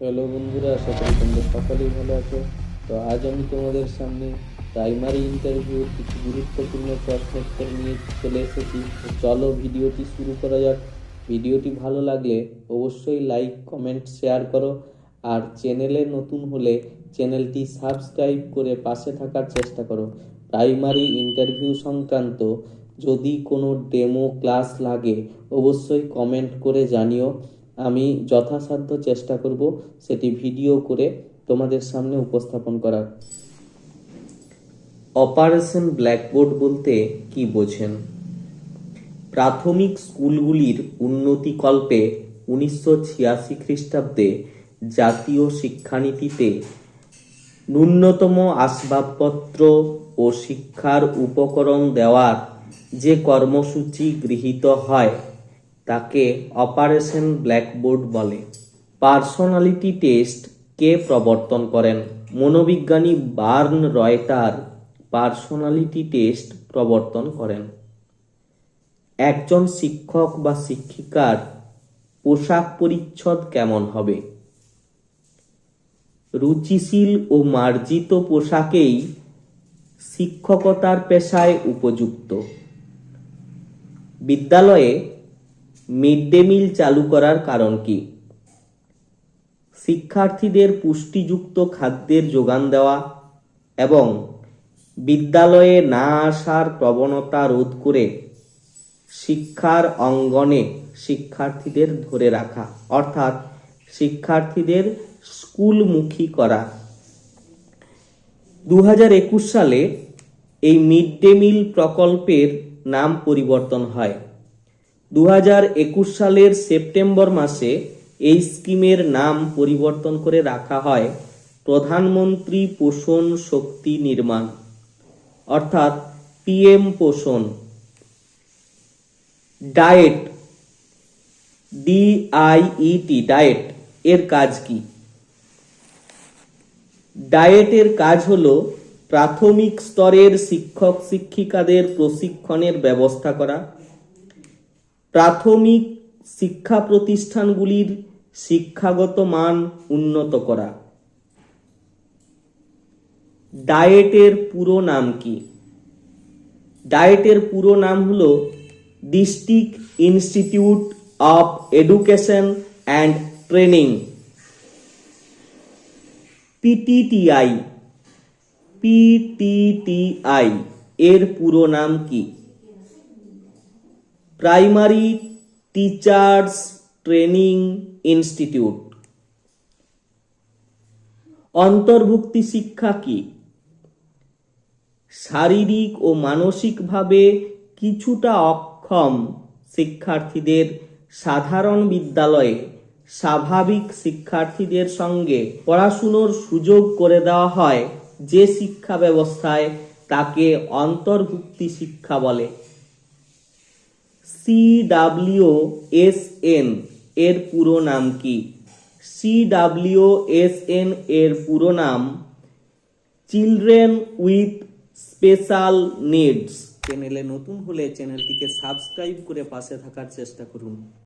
Hello বন্ধুরা, আশা করি তোমরা সকলেই ভালো আছো। তো আজ আমি তোমাদের সামনে প্রাইমারি ইন্টারভিউর কিছু গুরুত্বপূর্ণ প্রশ্ন উত্তর নিয়ে চলে এসেছি। চলো ভিডিওটি শুরু করা যাক। ভিডিওটি ভালো লাগলে অবশ্যই লাইক কমেন্ট শেয়ার করো। আর চ্যানেলে নতুন হলে চ্যানেলটি সাবস্ক্রাইব করে পাশে থাকার চেষ্টা করো। প্রাইমারি ইন্টারভিউ সংক্রান্ত যদি কোনো ডেমো ক্লাস লাগে, অবশ্যই কমেন্ট করে জানিও। আমি যথাসাধ্য চেষ্টা করব সেটি ভিডিও করে তোমাদের সামনে উপস্থাপন করার। অপারেশন ব্ল্যাকবোর্ড বলতে কি বোঝেন? প্রাথমিক স্কুলগুলির উন্নতিকল্পে উনিশশো ছিয়াশি খ্রিস্টাব্দে জাতীয় শিক্ষানীতিতে ন্যূনতম আসবাবপত্র ও শিক্ষার উপকরণ দেওয়ার যে কর্মসূচি গৃহীত হয় তাকে অপারেশন ব্ল্যাকবোর্ড বলে। পার্সোনালিটি টেস্ট কে প্রবর্তন করেন? মনোবিজ্ঞানী বার্ন রয়টার পার্সোনালিটি টেস্ট প্রবর্তন করেন। একজন শিক্ষক বা শিক্ষিকার পোশাক পরিচ্ছদ কেমন হবে? রুচিশীল ও মার্জিত পোশাকেই শিক্ষকতার পেশায় উপযুক্ত। বিদ্যালয়ে মিড ডে মিল চালু করার কারণ কি? শিক্ষার্থীদের পুষ্টিযুক্ত খাদ্যের যোগান দেওয়া এবং বিদ্যালয়ে না আসার প্রবণতা রোধ করে শিক্ষার অঙ্গনে শিক্ষার্থীদের ধরে রাখা, অর্থাৎ শিক্ষার্থীদের স্কুলমুখী করা। দু সালে এই মিড ডে মিল প্রকল্পের নাম পরিবর্তন হয়। দু একুশ সালের সেপ্টেম্বর মাসে এই স্কিমের নাম পরিবর্তন করে রাখা হয় প্রধানমন্ত্রী পোষণ শক্তি নির্মাণ, অর্থাৎ পিএম পোষণ। ডায়েট ডিআইইটি ডায়েট এর কাজ কি? ডায়েটের কাজ হলো প্রাথমিক স্তরের শিক্ষক শিক্ষিকাদের প্রশিক্ষণের ব্যবস্থা করা প্রাথমিক শিক্ষা প্রতিষ্ঠানগুলির শিক্ষাগত মান উন্নত করা। ডায়েটের পুরো নাম কি? ডায়েটের পুরো নাম হলো district institute of education and training. PTTI PTTI এর পুরো নাম কি? প্রাইমারি টিচার্স ট্রেনিং ইনস্টিটিউট অন্তর্ভুক্তি শিক্ষা কি? শারীরিক ও মানসিকভাবে কিছুটা অক্ষম শিক্ষার্থীদের সাধারণ বিদ্যালয়ে স্বাভাবিক শিক্ষার্থীদের সঙ্গে পড়াশুনোর সুযোগ করে দেওয়া হয় যে শিক্ষা ব্যবস্থায় তাকে অন্তর্ভুক্তি শিক্ষা বলে। সিডাব্লিউ এস এন এর পুরো নাম কি? সিডাব্লিউ এস এন এর পুরো নাম চিলড্রেন উইথ স্পেশাল নিডস চ্যানেলে নতুন হলে চ্যানেলটিকে সাবস্ক্রাইব করে পাশে থাকার চেষ্টা করুন।